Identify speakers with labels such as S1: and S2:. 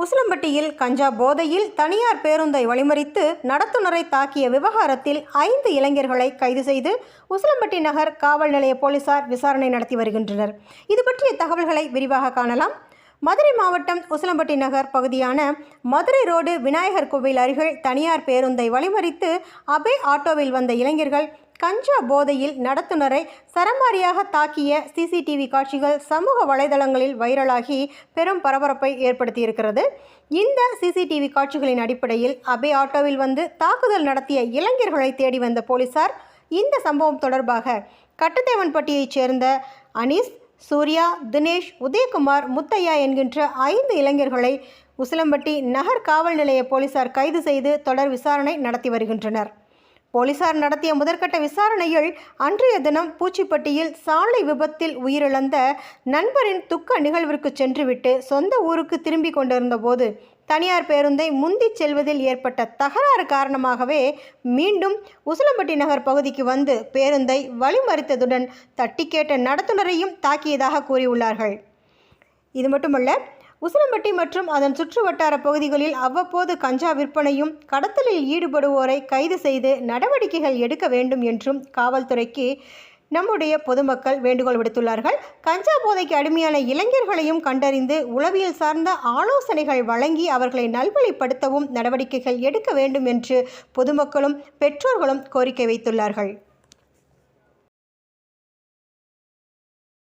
S1: உசிலம்பட்டியில் கஞ்சா போதையில் தனியார் பேருந்தை வழிமறித்து நடத்துனரை தாக்கிய விவகாரத்தில் ஐந்து இளைஞர்களை கைது செய்து உசிலம்பட்டி நகர் காவல் நிலைய போலீசார் விசாரணை நடத்தி வருகின்றனர். இது பற்றிய தகவல்களை விரிவாக காணலாம். மதுரை மாவட்டம் உசிலம்பட்டி நகர் பகுதியான மதுரை ரோடு விநாயகர் கோவில் அருகில் தனியார் பேருந்தை வழிமறித்து அபே ஆட்டோவில் வந்த இளைஞர்கள் கஞ்சா போதையில் நடத்துனரை சரமாரியாக தாக்கிய சிசிடிவி காட்சிகள் சமூக வலைதளங்களில் வைரலாகி பெரும் பரபரப்பை ஏற்படுத்தியிருக்கிறது. இந்த சிசிடிவி காட்சிகளின் அடிப்படையில் அபே ஆட்டோவில் வந்து தாக்குதல் நடத்திய இளைஞர்களை தேடி வந்த போலீசார் இந்த சம்பவம் தொடர்பாக கட்டுத்தேவன்பட்டியைச் சேர்ந்த அனீஸ் சூர்யா தினேஷ் உதயகுமார் முத்தையா என்கின்ற ஐந்து இளைஞர்களை உசிலம்பட்டி நகர் காவல் நிலைய போலீசார் கைது செய்து தொடர் விசாரணை நடத்தி வருகின்றனர். போலீசார் நடத்திய முதற்கட்ட விசாரணையில் அன்றைய தினம் பூச்சிப்பட்டியில் சாலை விபத்தில் உயிரிழந்த நண்பரின் துக்க நிகழ்விற்கு சென்றுவிட்டு சொந்த ஊருக்கு திரும்பி கொண்டிருந்தபோது தனியார் பேருந்தை முந்திச் செல்வதில் ஏற்பட்ட தகராறு காரணமாகவே மீண்டும் உசிலம்பட்டி நகர் பகுதிக்கு வந்து பேருந்தை வழிமறித்ததுடன் தட்டி கேட்ட நடத்துனரையும் தாக்கியதாக கூறியுள்ளார்கள். இது மட்டுமல்ல உசிலம்பட்டி மற்றும் அதன் சுற்று வட்டார பகுதிகளில் அவ்வப்போது கஞ்சா விற்பனையும் கடத்தலில் ஈடுபடுவோரை கைது செய்து நடவடிக்கைகள் எடுக்க வேண்டும் என்றும் காவல்துறைக்கு நம்முடைய பொதுமக்கள் வேண்டுகோள் விடுத்துள்ளார்கள். கஞ்சா போதைக்கு அடிமையான இளைஞர்களையும் கண்டறிந்து உளவியல் சார்ந்த ஆலோசனைகள் வழங்கி அவர்களை நல்வழிப்படுத்தவும் நடவடிக்கைகள் எடுக்க வேண்டும் என்று பொதுமக்களும் பெற்றோர்களும் கோரிக்கை வைத்துள்ளார்கள்.